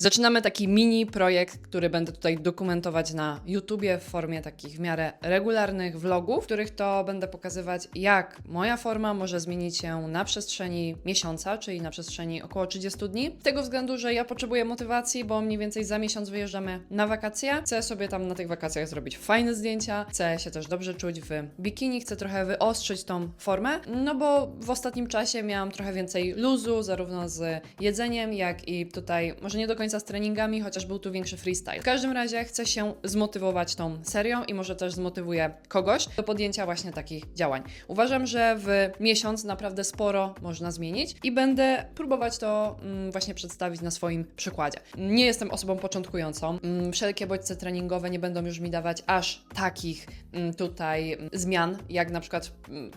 Zaczynamy taki mini projekt, który będę tutaj dokumentować na YouTubie w formie takich w miarę regularnych vlogów, w których to będę pokazywać, jak moja forma może zmienić się na przestrzeni miesiąca, czyli na przestrzeni około 30 dni. Z tego względu, że ja potrzebuję motywacji, bo mniej więcej za miesiąc wyjeżdżamy na wakacje. Chcę sobie tam na tych wakacjach zrobić fajne zdjęcia, chcę się też dobrze czuć w bikini, chcę trochę wyostrzyć tą formę, no bo w ostatnim czasie miałam trochę więcej luzu, zarówno z jedzeniem, jak i tutaj, może nie do końca z treningami, chociaż był tu większy freestyle. W każdym razie chcę się zmotywować tą serią i może też zmotywuję kogoś do podjęcia właśnie takich działań. Uważam, że w miesiąc naprawdę sporo można zmienić i będę próbować to mm, właśnie przedstawić na swoim przykładzie. Nie jestem osobą początkującą. Mm, Wszelkie bodźce treningowe nie będą już mi dawać aż takich mm, tutaj zmian, jak na przykład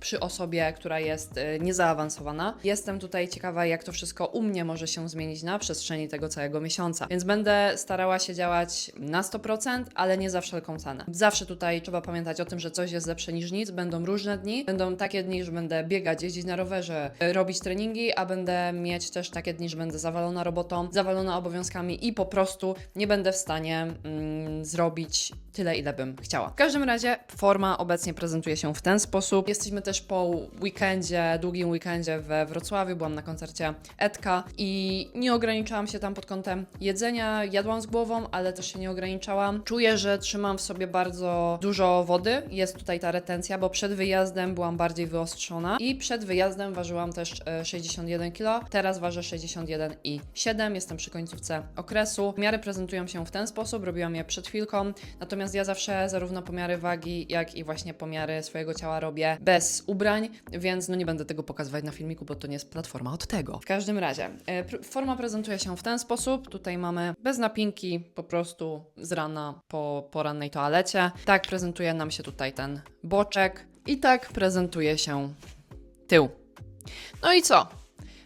przy osobie, która jest y, niezaawansowana. Jestem tutaj ciekawa, jak to wszystko u mnie może się zmienić na przestrzeni tego całego miesiąca. Więc będę starała się działać na 100%, ale nie za wszelką cenę. Zawsze tutaj trzeba pamiętać o tym, że coś jest lepsze niż nic. Będą różne dni. Będą takie dni, że będę biegać, jeździć na rowerze, y, robić treningi, a będę mieć też takie dni, że będę zawalona robotą, zawalona obowiązkami i po prostu nie będę w stanie mm, zrobić tyle, ile bym chciała. W każdym razie forma obecnie prezentuje się w ten sposób. Jesteśmy też po weekendzie, długim weekendzie we Wrocławiu, byłam na koncercie Edka i nie ograniczałam się tam pod kątem jedzenia, jadłam z głową, ale też się nie ograniczałam. Czuję, że trzymam w sobie bardzo dużo wody, jest tutaj ta retencja, bo przed wyjazdem byłam bardziej wyostrzona i przed wyjazdem ważyłam też e, 61 kg, teraz ważę 61,7, jestem przy końcówce okresu. Miary prezentują się w ten sposób, robiłam je przed chwilką, natomiast ja zawsze zarówno pomiary wagi, jak i właśnie pomiary swojego ciała robię bez ubrań, więc no nie będę tego pokazywać na filmiku, bo to nie jest platforma od tego. W każdym razie, e, forma prezentuje się w ten sposób, tutaj mamy bez napinki, po prostu z rana po porannej toalecie. Tak prezentuje nam się tutaj ten boczek i tak prezentuje się tył. No i co?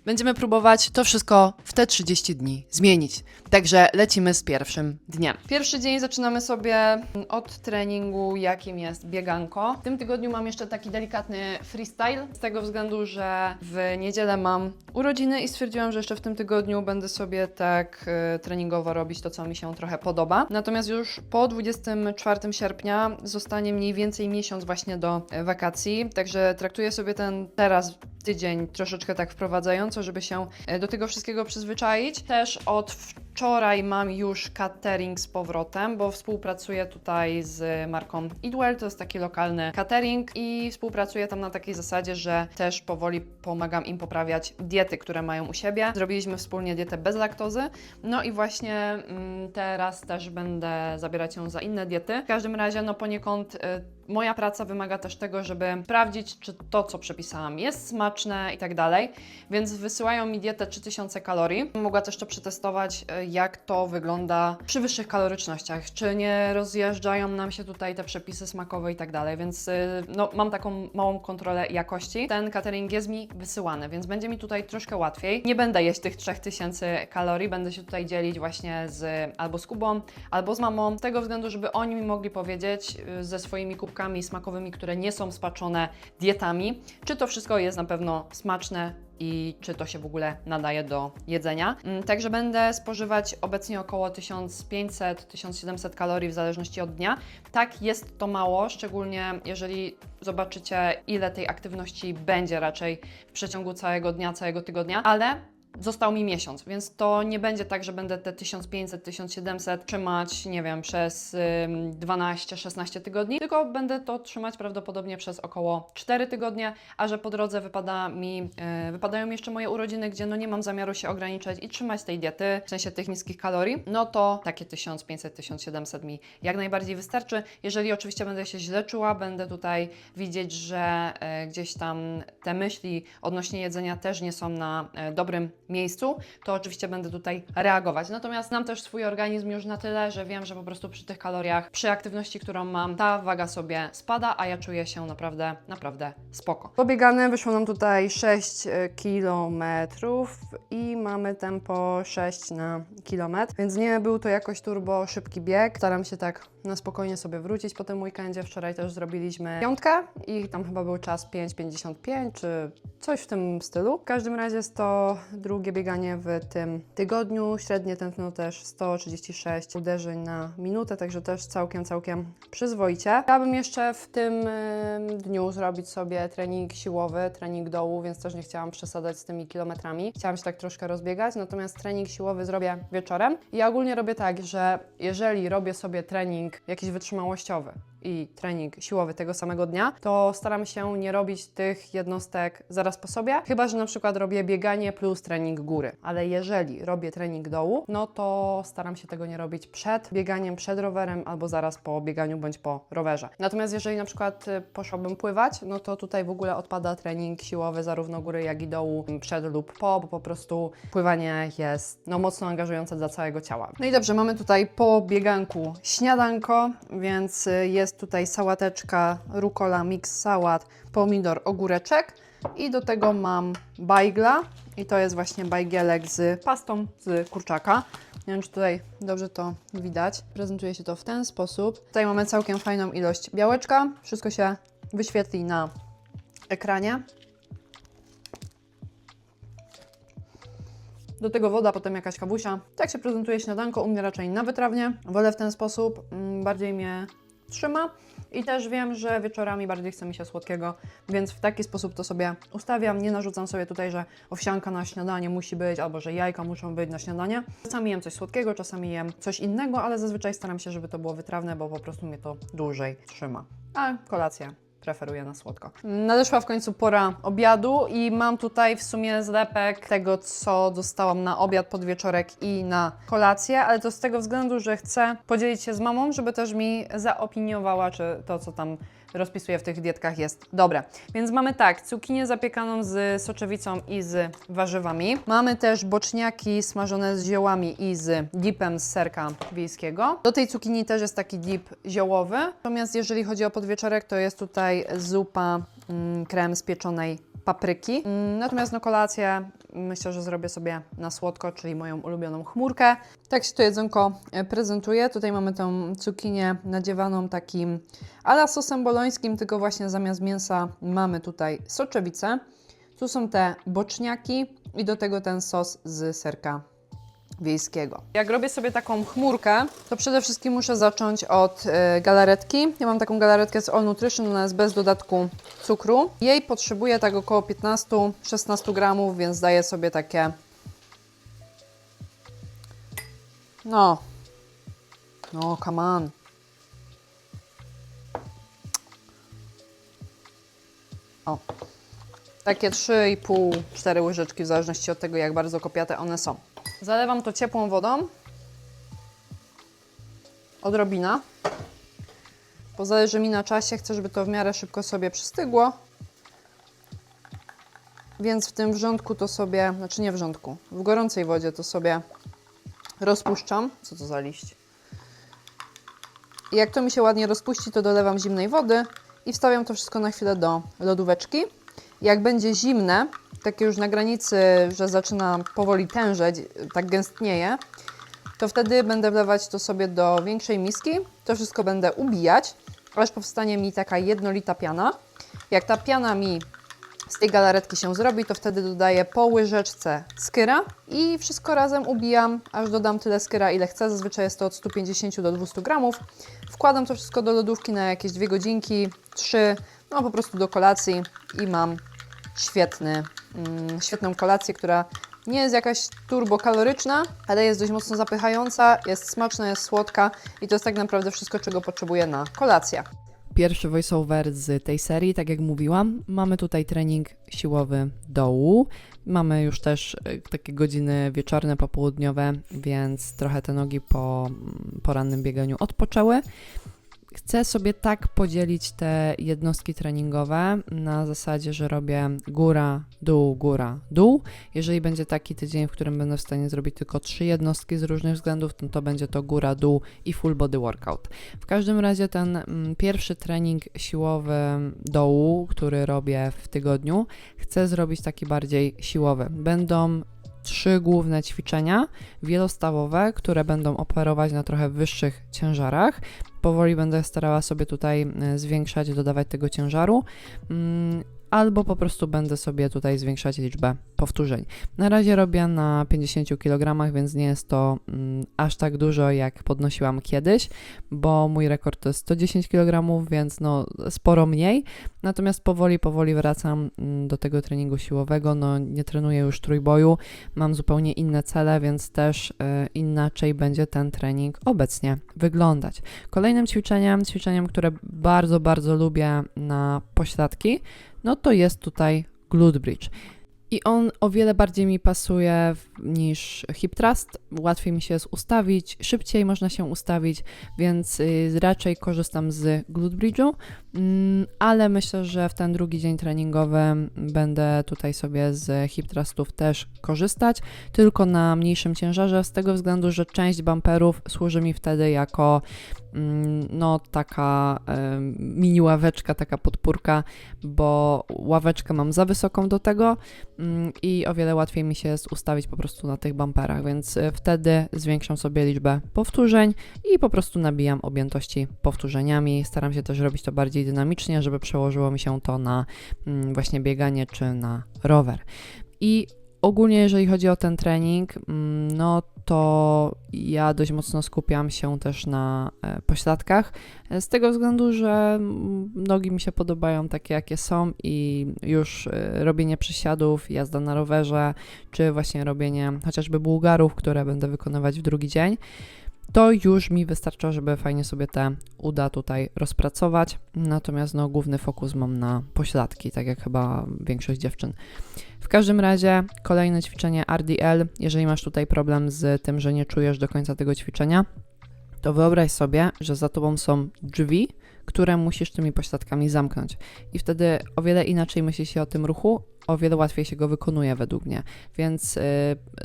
Będziemy próbować to wszystko w te 30 dni zmienić. Także lecimy z pierwszym dniem. Pierwszy dzień zaczynamy sobie od treningu, jakim jest bieganko. W tym tygodniu mam jeszcze taki delikatny freestyle, z tego względu, że w niedzielę mam urodziny i stwierdziłam, że jeszcze w tym tygodniu będę sobie tak e, treningowo robić to, co mi się trochę podoba. Natomiast już po 24 sierpnia zostanie mniej więcej miesiąc właśnie do e, wakacji, także traktuję sobie ten teraz tydzień troszeczkę tak wprowadzająco, żeby się e, do tego wszystkiego przyzwyczaić. Też od wczoraj mam już catering z powrotem, bo współpracuję tutaj z marką Eatwell, to jest taki lokalny catering i współpracuję tam na takiej zasadzie, że też powoli pomagam im poprawiać diety, które mają u siebie. Zrobiliśmy wspólnie dietę bez laktozy, no i właśnie mm, teraz też będę zabierać ją za inne diety. W każdym razie, no poniekąd y, moja praca wymaga też tego, żeby sprawdzić, czy to, co przepisałam, jest smaczne i tak dalej. Więc wysyłają mi dietę 3000 kalorii. Mogła też to przetestować, y, jak to wygląda przy wyższych kalorycznościach. Czy nie rozjeżdżają nam się tutaj te przepisy smakowe i tak dalej. Więc y, no, mam taką małą kontrolę jakości. Ten catering jest mi wysyłany, więc będzie mi tutaj troszkę łatwiej. Nie będę jeść tych 3000 kalorii, będę się tutaj dzielić właśnie z albo z Kubą, albo z mamą, z tego względu, żeby oni mi mogli powiedzieć y, ze swoimi kubkami smakowymi, które nie są spaczone dietami, czy to wszystko jest na pewno smaczne i czy to się w ogóle nadaje do jedzenia. Mm, Także będę spożywać obecnie około 1500-1700 kalorii w zależności od dnia. Tak, jest to mało, szczególnie jeżeli zobaczycie, ile tej aktywności będzie raczej w przeciągu całego dnia, całego tygodnia, ale Został mi miesiąc, więc to nie będzie tak, że będę te 1500-1700 trzymać, nie wiem, przez ym, 12-16 tygodni, tylko będę to trzymać prawdopodobnie przez około 4 tygodnie, a że po drodze wypada mi, yy, wypadają jeszcze moje urodziny, gdzie no nie mam zamiaru się ograniczać i trzymać tej diety, w sensie tych niskich kalorii, no to takie 1500-1700 mi jak najbardziej wystarczy. Jeżeli oczywiście będę się źle czuła, będę tutaj widzieć, że e, gdzieś tam te myśli odnośnie jedzenia też nie są na e, dobrym miejscu, to oczywiście będę tutaj reagować. Natomiast znam też swój organizm już na tyle, że wiem, że po prostu przy tych kaloriach, przy aktywności, którą mam, ta waga sobie spada, a ja czuję się naprawdę, naprawdę spoko. Pobiegane wyszło nam tutaj 6 km i mamy tempo 6 na kilometr, więc nie był to jakoś turbo szybki bieg. Staram się tak na spokojnie sobie wrócić po tym weekendzie. Wczoraj też zrobiliśmy piątkę i tam chyba był czas 5,55 czy coś w tym stylu. W każdym razie 102 drugie bieganie w tym tygodniu. Średnie tętno też 136 uderzeń na minutę, także też całkiem, całkiem przyzwoicie. Chciałabym jeszcze w tym dniu zrobić sobie trening siłowy, trening dołu, więc też nie chciałam przesadzać z tymi kilometrami. Chciałam się tak troszkę rozbiegać, natomiast trening siłowy zrobię wieczorem. I ja ogólnie robię tak, że jeżeli robię sobie trening jakiś wytrzymałościowy, i trening siłowy tego samego dnia, to staram się nie robić tych jednostek zaraz po sobie, chyba że na przykład robię bieganie plus trening góry. Ale jeżeli robię trening dołu, no to staram się tego nie robić przed bieganiem, przed rowerem albo zaraz po bieganiu bądź po rowerze. Natomiast jeżeli na przykład y, poszłabym pływać, no to tutaj w ogóle odpada trening siłowy zarówno góry, jak i dołu m, przed lub po, bo po prostu pływanie jest no, mocno angażujące dla całego ciała. No i dobrze, mamy tutaj po bieganku śniadanko, więc y, tutaj sałateczka, rukola, mix sałat, pomidor, ogóreczek i do tego mam bajgla i to jest właśnie bajgielek z pastą z kurczaka. Nie wiem, czy tutaj dobrze to widać. Prezentuje się to w ten sposób. Tutaj mamy całkiem fajną ilość białeczka. Wszystko się wyświetli na ekranie. Do tego woda, potem jakaś kawusia. Tak się prezentuje śniadanko, u mnie raczej na wytrawnie. Wolę w ten sposób, mm, bardziej mnie trzyma. I też wiem, że wieczorami bardziej chce mi się słodkiego, więc w taki sposób to sobie ustawiam. Nie narzucam sobie tutaj, że owsianka na śniadanie musi być, albo że jajka muszą być na śniadanie. Czasami jem coś słodkiego, czasami jem coś innego, ale zazwyczaj staram się, żeby to było wytrawne, bo po prostu mnie to dłużej trzyma. A kolację preferuję na słodko. Nadeszła w końcu pora obiadu i mam tutaj w sumie zlepek tego, co dostałam na obiad, podwieczorek i na kolację, ale to z tego względu, że chcę podzielić się z mamą, żeby też mi zaopiniowała, czy to, co tam rozpisuję w tych dietkach jest dobre. Więc mamy tak, cukinię zapiekaną z soczewicą i z warzywami. Mamy też boczniaki smażone z ziołami i z dipem z serka wiejskiego. Do tej cukinii też jest taki dip ziołowy. Natomiast jeżeli chodzi o podwieczorek, to jest tutaj zupa mm, krem z pieczonej papryki. Mm, Natomiast na kolację myślę, że zrobię sobie na słodko, czyli moją ulubioną chmurkę. Tak się to jedzonko e, prezentuje. Tutaj mamy tą cukinię nadziewaną takim ala sosem bolońskim, tylko właśnie zamiast mięsa mamy tutaj soczewicę. Tu są te boczniaki i do tego ten sos z serka wiejskiego. Jak robię sobie taką chmurkę, to przede wszystkim muszę zacząć od e, galaretki. Ja mam taką galaretkę z All Nutrition, ona jest bez dodatku cukru. Jej potrzebuję tak około 15-16 gramów, więc daję sobie takie no no, come on. O. Takie 3,5-4 łyżeczki, w zależności od tego, jak bardzo kopiate one są. Zalewam to ciepłą wodą. Odrobina. Bo zależy mi na czasie, chcę, żeby to w miarę szybko sobie przystygło. Więc w tym wrzątku to sobie, znaczy nie wrzątku, w gorącej wodzie to sobie rozpuszczam. Co to za liść? I jak to mi się ładnie rozpuści, to dolewam zimnej wody i wstawiam to wszystko na chwilę do lodóweczki. Jak będzie zimne, takie już na granicy, że zaczyna powoli tężeć, tak gęstnieje, to wtedy będę wlewać to sobie do większej miski. To wszystko będę ubijać, aż powstanie mi taka jednolita piana. Jak ta piana mi z tej galaretki się zrobi, to wtedy dodaję po łyżeczce skyra i wszystko razem ubijam, aż dodam tyle skyra, ile chcę. Zazwyczaj jest to od 150 do 200 gramów. Wkładam to wszystko do lodówki na jakieś 2 godzinki, 3, no po prostu do kolacji i mam świetny, mm, świetną kolację, która nie jest jakaś turbokaloryczna, ale jest dość mocno zapychająca, jest smaczna, jest słodka i to jest tak naprawdę wszystko, czego potrzebuję na kolację. Pierwszy voiceover z tej serii, tak jak mówiłam, mamy tutaj trening siłowy dołu. Mamy już też e, takie godziny wieczorne, popołudniowe, więc trochę te nogi po mm, porannym bieganiu odpoczęły. Chcę sobie tak podzielić te jednostki treningowe na zasadzie, że robię góra, dół, góra, dół. Jeżeli będzie taki tydzień, w którym będę w stanie zrobić tylko trzy jednostki z różnych względów, to, to będzie to góra, dół i full body workout. W każdym razie ten mm, pierwszy trening siłowy dołu, który robię w tygodniu, chcę zrobić taki bardziej siłowy. Będą trzy główne ćwiczenia wielostawowe, które będą operować na trochę wyższych ciężarach. Powoli będę starała sobie tutaj e, zwiększać, dodawać tego ciężaru. Albo po prostu będę sobie tutaj zwiększać liczbę powtórzeń. Na razie robię na 50 kg, więc nie jest to mm, aż tak dużo, jak podnosiłam kiedyś, bo mój rekord to jest 110 kg, więc no sporo mniej. Natomiast powoli, powoli wracam mm, do tego treningu siłowego. No nie trenuję już trójboju, mam zupełnie inne cele, więc też e, inaczej będzie ten trening obecnie wyglądać. Kolejnym ćwiczeniem, ćwiczeniem, które bardzo, bardzo lubię na pośladki, no to jest tutaj glute bridge. I on o wiele bardziej mi pasuje niż hip thrust. Łatwiej mi się jest ustawić, szybciej można się ustawić, więc y, raczej korzystam z glute bridge'u, ale myślę, że w ten drugi dzień treningowy będę tutaj sobie z hip thrustów też korzystać, tylko na mniejszym ciężarze, z tego względu, że część bumperów służy mi wtedy jako mm, no taka mini ławeczka, taka podpórka, bo ławeczkę mam za wysoką do tego mm, i o wiele łatwiej mi się jest ustawić po prostu na tych bumperach, więc y, wtedy zwiększam sobie liczbę powtórzeń i po prostu nabijam objętości powtórzeniami. Staram się też robić to bardziej dynamicznie, żeby przełożyło mi się to na mm, właśnie bieganie czy na rower. I ogólnie, jeżeli chodzi o ten trening, mm, no to ja dość mocno skupiam się też na e, pośladkach, e, z tego względu, że mm, nogi mi się podobają takie, jakie są i już e, robienie przysiadów, jazda na rowerze, czy właśnie robienie chociażby bułgarów, które będę wykonywać w drugi dzień, to już mi wystarcza, żeby fajnie sobie te uda tutaj rozpracować. Natomiast no, główny fokus mam na pośladki, tak jak chyba większość dziewczyn. W każdym razie kolejne ćwiczenie RDL. Jeżeli masz tutaj problem z tym, że nie czujesz do końca tego ćwiczenia, to wyobraź sobie, że za tobą są drzwi, które musisz tymi pośladkami zamknąć. I wtedy o wiele inaczej myśli się o tym ruchu, o wiele łatwiej się go wykonuje według mnie. Więc y,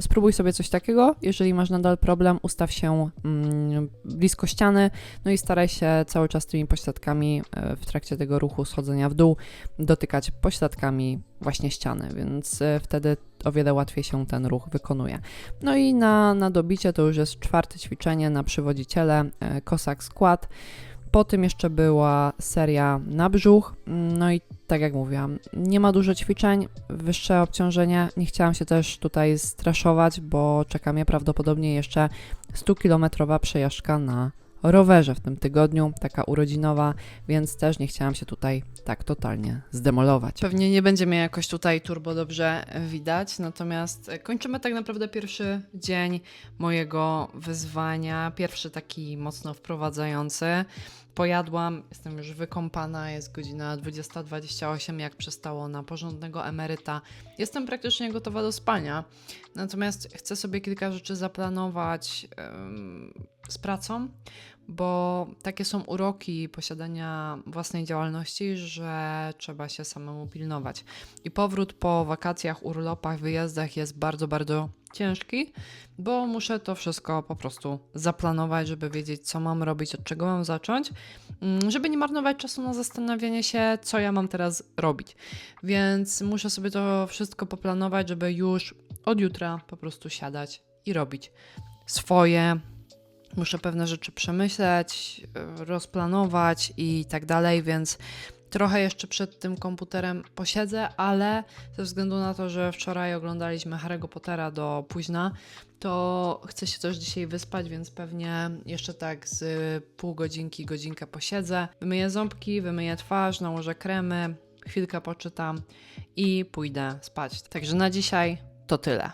spróbuj sobie coś takiego. Jeżeli masz nadal problem, ustaw się mm, blisko ściany, no i staraj się cały czas tymi pośladkami y, w trakcie tego ruchu schodzenia w dół dotykać pośladkami właśnie ściany, więc y, wtedy o wiele łatwiej się ten ruch wykonuje. No i na, na dobicie to już jest czwarte ćwiczenie na przywodziciele, y, Cossack Squat. Po tym jeszcze była seria na brzuch. No i tak jak mówiłam, nie ma dużo ćwiczeń, wyższe obciążenie. Nie chciałam się też tutaj straszować, bo czeka mnie prawdopodobnie jeszcze 100-kilometrowa przejażdżka na rowerze w tym tygodniu, taka urodzinowa, więc też nie chciałam się tutaj tak totalnie zdemolować. Pewnie nie będzie mnie jakoś tutaj turbo dobrze widać, natomiast kończymy tak naprawdę pierwszy dzień mojego wyzwania, pierwszy taki mocno wprowadzający. Pojadłam, jestem już wykąpana, jest godzina 20.28, jak przystało na porządnego emeryta. Jestem praktycznie gotowa do spania, natomiast chcę sobie kilka rzeczy zaplanować z pracą, bo takie są uroki posiadania własnej działalności, że trzeba się samemu pilnować. I powrót po wakacjach, urlopach, wyjazdach jest bardzo, bardzo ciężki, bo muszę to wszystko po prostu zaplanować, żeby wiedzieć, co mam robić, od czego mam zacząć, mm, żeby nie marnować czasu na zastanawianie się, co ja mam teraz robić. Więc muszę sobie to wszystko poplanować, żeby już od jutra po prostu siadać i robić swoje. Muszę pewne rzeczy przemyśleć, y, rozplanować i tak dalej, więc trochę jeszcze przed tym komputerem posiedzę, ale ze względu na to, że wczoraj oglądaliśmy Harry'ego Pottera do późna, to chcę się też dzisiaj wyspać, więc pewnie jeszcze tak z pół godzinki, godzinkę posiedzę. Wymyję ząbki, wymyję twarz, nałożę kremy, chwilkę poczytam i pójdę spać. Także na dzisiaj to tyle.